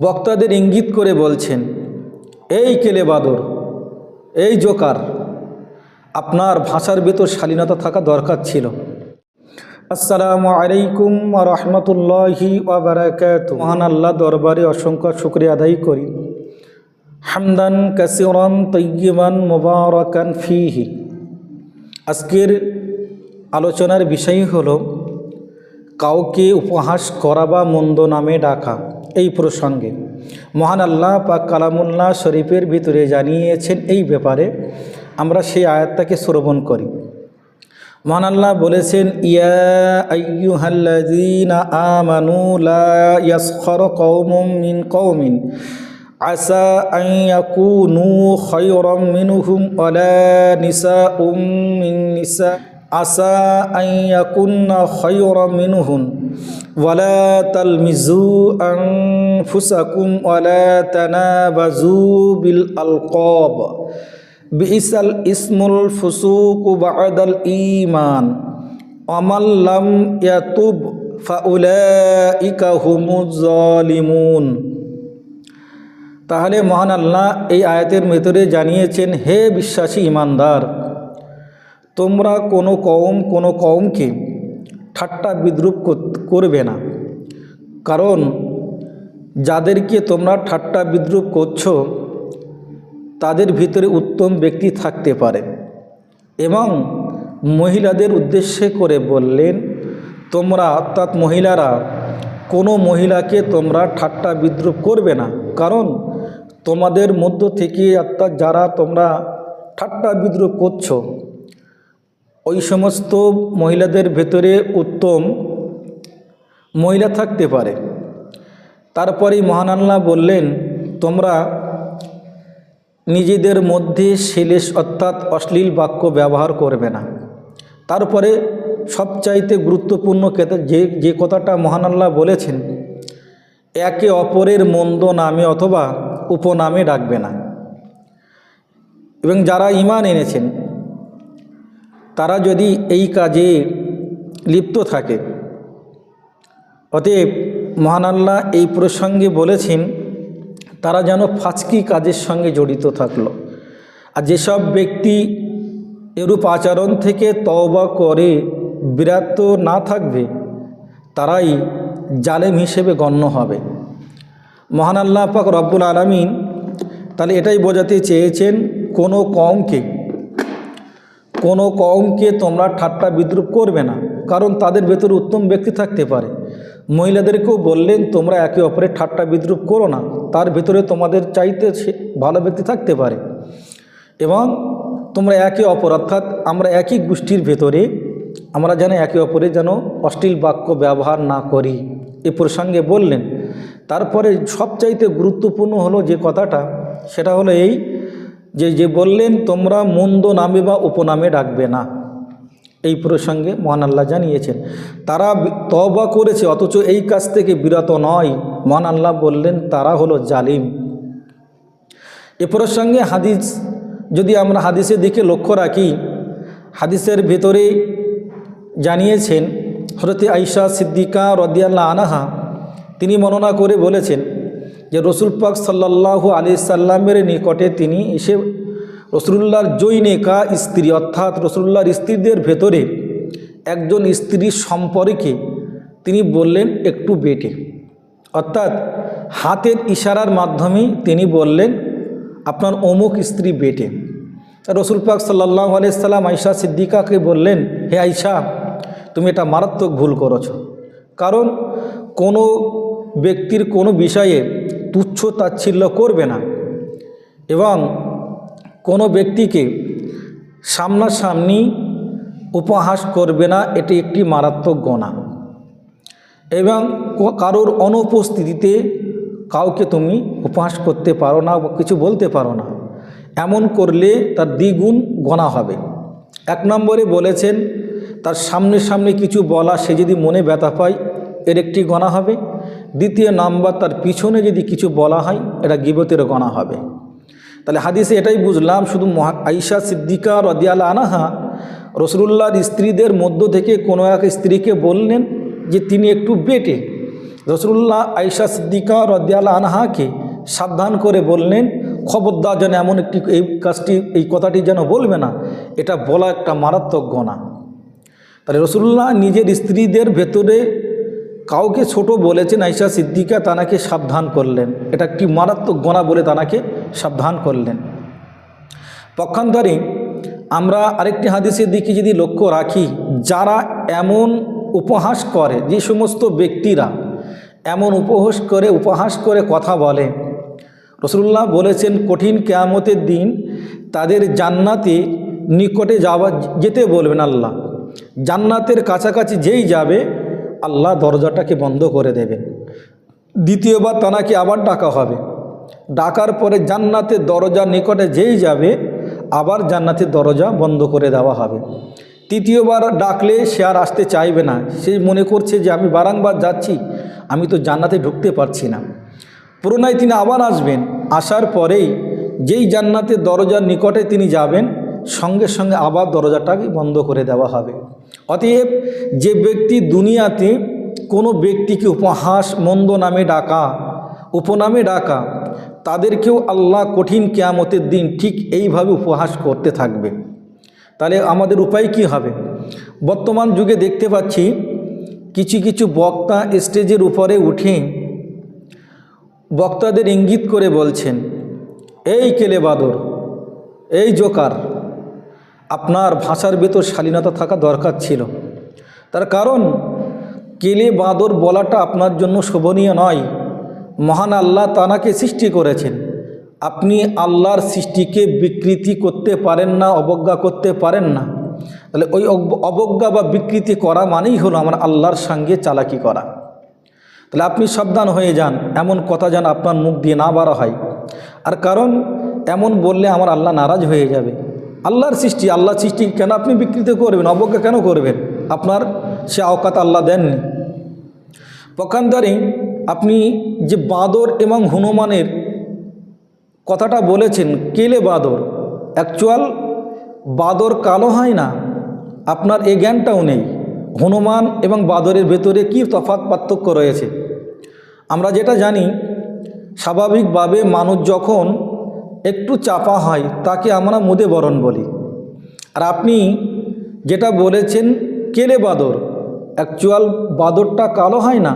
বক্তাদের ইঙ্গিত করে বলছেন, এই কেলে বাদর? এই জোকার? আপনার ভাষার ভেতর শালীনতা থাকা দরকার ছিল। আসসালামু আলাইকুম রহমতুল্লাহি মহান আল্লাহ দরবারে অসংখ্য শুক্রিয়া আদায় করি। হামদান কাসিরন তৈয়বান মোবারকান ফিহি। আজকের আলোচনার বিষয় হল, কাউকে উপহাস করা বা মন্দ নামে ডাকা। এই প্রসঙ্গে। মহান আল্লাহ পাক কালামুল্লাহ শরীফের ভিতরে জানিয়েছেন এই ব্যাপারে। আমরা সেই আয়াতটাকে শ্রবণ করি। মহান আল্লাহ বলেছেন, ইয়া আমানু লা ইয়াসখার কওমুম মিন কওমিন, আসা আন ইয়াকুনু খায়রাম মিনহুম ওয়ালা নিসাউম মিন নিসা। আসা আন ইয়াকুন্না খায়রাম মিনহুম ওয়ালা তালমিজু আনফুসাকুম ওয়ালা তানাবাজু বিল আলকাব। বিইসাল ইসমুল ফুসুক বাদাল ইমান অমাল্লাম ইয়াতুব ফাউলাইকা হুমুজ জালিমুন তাহলে মহান আল্লাহ এই আয়াতের ভেতরে জানিয়েছেন, হে বিশ্বাসী ইমানদার তোমরা কোনো কওম কোনো কওমকে ঠাট্টা বিদ্রুপ করবে না। কারণ যাদেরকে তোমরা ঠাট্টা বিদ্রুপ করছ, তাদের ভিতরে উত্তম ব্যক্তি থাকতে পারে। এবং মহিলাদের উদ্দেশ্যে করে বললেন, তোমরা অর্থাৎ মহিলারা, কোনো মহিলাকে তোমরা ঠাট্টা বিদ্রুপ করবে না। কারণ তোমাদের মধ্য থেকে অর্থাৎ যারা তোমরা ঠাট্টা বিদ্রুপ করছ ওই সমস্ত মহিলাদের ভেতরে উত্তম মহিলা থাকতে পারে। তারপরেই মহান আল্লাহ বললেন, তোমরা নিজেদের মধ্যে শেলেশ অর্থাৎ অশ্লীল বাক্য ব্যবহার করবে না। তারপরে সবচাইতে গুরুত্বপূর্ণ যে যে কথাটা মহান আল্লাহ বলেছেন, একে অপরের মন্দ নামে অথবা উপনামে ডাকবে না। এবং যারা ইমান এনেছেন তারা যদি এই কাজে লিপ্ত থাকে। অতএব মহান আল্লাহ এই প্রসঙ্গে বলেছেন, তারা যেন ফাঁচকি কাজের সঙ্গে জড়িত থাকল। আর যেসব ব্যক্তি এরূপ আচরণ থেকে তওবা করে বিরাত না থাকবে, তারাই জালেম হিসেবে গণ্য হবে। মহান আল্লাহ পাক রব্বুল আলমিন তাহলে এটাই বোঝাতে চেয়েছেন, কোনো কমকে কোনো কমকে তোমরা ঠাট্টা বিদ্রুপ করবে না, কারণ তাদের ভেতরে উত্তম ব্যক্তি থাকতে পারে। মহিলাদেরকেও বললেন, তোমরা একে অপরের ঠাট্টা বিদ্রুপ করো না, তার ভেতরে তোমাদের চাইতে ভালো ব্যক্তি থাকতে পারে। এবং তোমরা একে অপর, অর্থাৎ আমরা একই গোষ্ঠীর ভেতরে, আমরা যেন একে অপরে যেন অশ্লীল বাক্য ব্যবহার না করি। এ প্রসঙ্গে বললেন, তারপরে সবচাইতে গুরুত্বপূর্ণ হলো যে কথাটা, সেটা হলো এই যে যে বললেন, তোমরা মন্দ নামে বা উপনামে ডাকবে না। এই প্রসঙ্গে মহান আল্লাহ জানিয়েছেন। তারা তবা করেছে, অথচ এই কাজ থেকে বিরত নয়। মহান আল্লাহ বললেন, তারা হলো জালিম। এ প্রসঙ্গে হাদিস, যদি আমরা হাদিসের দিকে লক্ষ্য রাখি, হাদিসের ভেতরে জানিয়েছেন হরতে আইসা সিদ্দিকা রদিয়াল্লাহ আনাহা, তিনি মননা করে বলেছেন যে রসুল পাক সাল্লাহ আলি সাল্লামের নিকটে তিনি এসে রসুল্লাহর জৈনেকা স্ত্রী, অর্থাৎ রসুল্লাহর স্ত্রীদের ভেতরে একজন স্ত্রীর সম্পর্কে তিনি বললেন, একটু বেটে। অর্থাৎ হাতের ইশারার মাধ্যমে তিনি বললেন, আপনার অমুক স্ত্রী বেটে। রসুল পাক সাল্লাহ আলাইসাল্লাম আইসা সিদ্দিকাকে বললেন, হে আইসা তুমি এটা মারাত্মক ভুল করেছ। কারণ কোনো ব্যক্তির কোনো বিষয়ে তুচ্ছ তাচ্ছিল্য করবে না। এবং কোনো ব্যক্তিকে সামনাসামনি উপহাস করবে না, এটি একটি মারাত্মক গণা এবং কারোর অনুপস্থিতিতে কাউকে তুমি উপহাস করতে পারো না কিছু বলতে পারো না। এমন করলে তার দ্বিগুণ গণা হবে। এক নম্বরে বলেছেন, তার সামনে সামনে কিছু বলা সে যদি মনে ব্যথা পায়, এর একটি গণা হবে। দ্বিতীয় নাম্বার, তার পিছনে যদি কিছু বলা হয়, এটা গিবতের গণা হবে। তাহলে হাদিসে এটাই বুঝলাম, শুধু মহা আইসা সিদ্দিকা রদিয়াল আনাহা রসুল্লাহর স্ত্রীদের মধ্য থেকে কোনো এক স্ত্রীকে বললেন যে, তিনি একটু বেটে। রসুল্লাহ আইসা সিদ্দিকা রদিয়াল আনহাকে সাবধান করে বললেন, খবরদার যেন এমন একটি, এই কাজটি, এই কথাটি যেন বলবে না, এটা বলা একটা মারাত্মক গণা। তাহলে রসুল্লাহ নিজের স্ত্রীদের ভেতরে কাউকে ছোট বলেছেন আইসা সিদ্দিকা তানাকে সাবধান করলেন। এটা একটি মারাত্মক গণা বলে তানাকে সাবধান করলেন। পক্ষান্তরে আমরা আরেকটি হাদিসের দিকে যদি লক্ষ্য রাখি, যারা এমন উপহাস করে, যে সমস্ত ব্যক্তিরা এমন উপহাস করে উপহাস করে কথা বলে, রসুল্লাহ বলেছেন, কঠিন কেয়ামতের দিন তাদের জান্নাতে নিকটে যাওয়া যেতে বলবেন আল্লাহ। জান্নাতের কাছাকাছি যেই যাবে আল্লাহ দরজাটাকে বন্ধ করে দেবেন দ্বিতীয়বার তানাকে আবার ডাকা হবে। ডাকার পরে জান্নাতের দরজা নিকটে যেই যাবে, আবার জান্নাতের দরজা বন্ধ করে দেওয়া হবে। তৃতীয়বার ডাকলে সে আর আসতে চাইবে না। সে মনে করছে যে আমি বারংবার যাচ্ছি, আমি তো জান্নাতে ঢুকতে পারছি না। পুরোনায় তিনি আবার আসবেন। আসার পরেই যেই জান্নাতের দরজার নিকটে তিনি যাবেন, সঙ্গে সঙ্গে আবার দরজাটাকে বন্ধ করে দেওয়া হবে। অতএব যে ব্যক্তি দুনিয়াতে কোনো ব্যক্তিকে উপহাস, মন্দ নামে ডাকা, উপনামে ডাকা, তাদেরকেও আল্লাহ কঠিন কেয়ামতের দিন ঠিক এইভাবে উপহাস করতে থাকবে। তাহলে আমাদের উপায় কি হবে? বর্তমান যুগে দেখতে পাচ্ছি কিছু কিছু বক্তা স্টেজের উপরে উঠে বক্তাদের ইঙ্গিত করে বলছেন, এই কেলে বাদর? এই জোকার? আপনার ভাষার ভেতর শালীনতা থাকা দরকার ছিল। তার কারণ, কেলে বাঁদর বলাটা আপনার জন্য শোভনীয় নয়। মহান আল্লাহ তানাকে সৃষ্টি করেছেন। আপনি আল্লাহর সৃষ্টিকে বিকৃতি করতে পারেন না, অবজ্ঞা করতে পারেন না। তাহলে ওই অব- অবজ্ঞা বা বিকৃতি করা মানেই হলো আমার আল্লাহর সঙ্গে চালাকি করা। তাহলে আপনি সাবধান হয়ে যান, এমন কথা যেন আপনার মুখ দিয়ে না বাড়া হয়। আর কারণ, এমন বললে আমার আল্লাহ নারাজ হয়ে যাবে। আল্লাহর সৃষ্টি, আল্লাহ সৃষ্টি কেন আপনি বিকৃত করবেন, অবজ্ঞা কেন করবেন? আপনার সে আওকাত আল্লাহ দেননি। পক্ষান্তরে আপনি যে বাঁদর এবং হনুমানের কথাটা বলেছেন, কেলে বাঁদর? অ্যাকচুয়াল বাঁদর কালো হয় না, আপনার এ জ্ঞানটাও নেই। হনুমান এবং বাঁদরের ভেতরে কি তফাৎ পার্থক্য রয়েছে? আমরা যেটা জানি, স্বাভাবিকভাবে মানুষ যখন একটু চাপা হয়, তাকে আমরা মুদে বরণ বলি। আর আপনি যেটা বলেছেন, কেলে বাদর? অ্যাকচুয়াল বাদরটা কালো হয় না?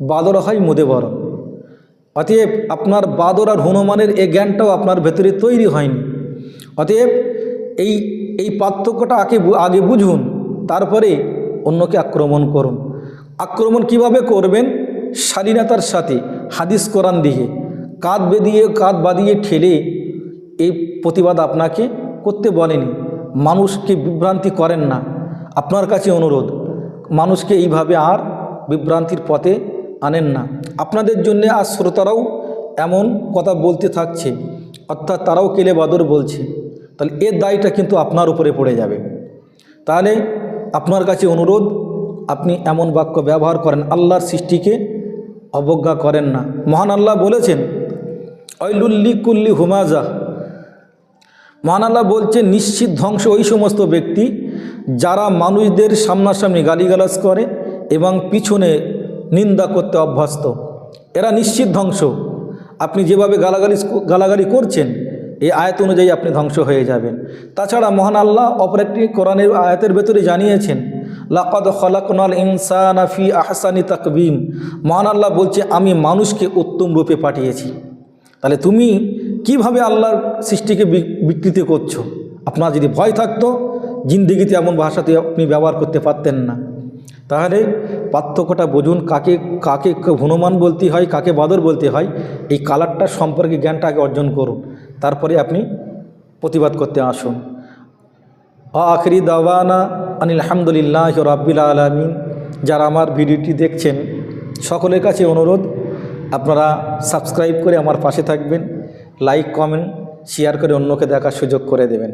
বাদর হয় মুদে বরণ। অতএব আপনার বাদর আর হনুমানের এই জ্ঞানটাও আপনার ভেতরে তৈরি হয়নি। অতএব এই এই পার্থক্যটা আগে আগে বুঝুন, তারপরে অন্যকে আক্রমণ করুন। আক্রমণ কীভাবে করবেন? শালীনতার সাথে, হাদিস কোরআন দিয়ে। কাঁধ বেঁধিয়ে, কাঁধ বাঁধিয়ে ঠেলে এই প্রতিবাদ আপনাকে করতে বলেনি। মানুষকে বিভ্রান্তি করেন না। আপনার কাছে অনুরোধ, মানুষকে এইভাবে আর বিভ্রান্তির পথে আনেন না। আপনাদের জন্য আর শ্রোতারাও এমন কথা বলতে থাকছে, অর্থাৎ তারাও কেলে বাদর বলছে। তাহলে এর দায়টা কিন্তু আপনার উপরে পড়ে যাবে। তাহলে আপনার কাছে অনুরোধ, আপনি এমন বাক্য ব্যবহার করেন, আল্লাহর সৃষ্টিকে অবজ্ঞা করেন না। মহান আল্লাহ বলেছেন ঐলুল্লি কুল্লি হুমাজা। মহান আল্লাহ বলছে, নিশ্চিত ধ্বংস ওই সমস্ত ব্যক্তি যারা মানুষদের সামনাসামনি গালিগালাজ করে এবং পিছনে নিন্দা করতে অভ্যস্ত। এরা নিশ্চিত ধ্বংস। আপনি যেভাবে গালাগালি গালাগালি করছেন, এই আয়াত অনুযায়ী আপনি ধ্বংস হয়ে যাবেন। তাছাড়া মহান আল্লাহ অপর একটি কোরআনের আয়াতের ভেতরে জানিয়েছেন, লাকাদ খলাকনাল ইনসানা ফি আহসানি তাকবিম। মহান আল্লাহ বলছে, আমি মানুষকে উত্তম রূপে পাঠিয়েছি। তাহলে তুমি কীভাবে আল্লাহর সৃষ্টিকে বিকৃতি করছ? আপনার যদি ভয় থাকতো, জিন্দিগিতে এমন ভাষাতে আপনি ব্যবহার করতে পারতেন না। তাহলে পার্থক্যটা বুঝুন, কাকে কাকে হনুমান বলতে হয়, কাকে বাদর বলতে হয়, এই কালারটা সম্পর্কে জ্ঞানটা আগে অর্জন করুন। তারপরে আপনি প্রতিবাদ করতে আসুন। আখরি দাওয়ানা আনিল আলহামদুলিল্লাহ রাব্বিল আলমিন। যারা আমার ভিডিওটি দেখছেন, সকলের কাছে অনুরোধ আপনারা সাবস্ক্রাইব করে আমার পাশে থাকবেন লাইক কমেন্ট শেয়ার করে অন্যকে দেখার সুযোগ করে দেবেন।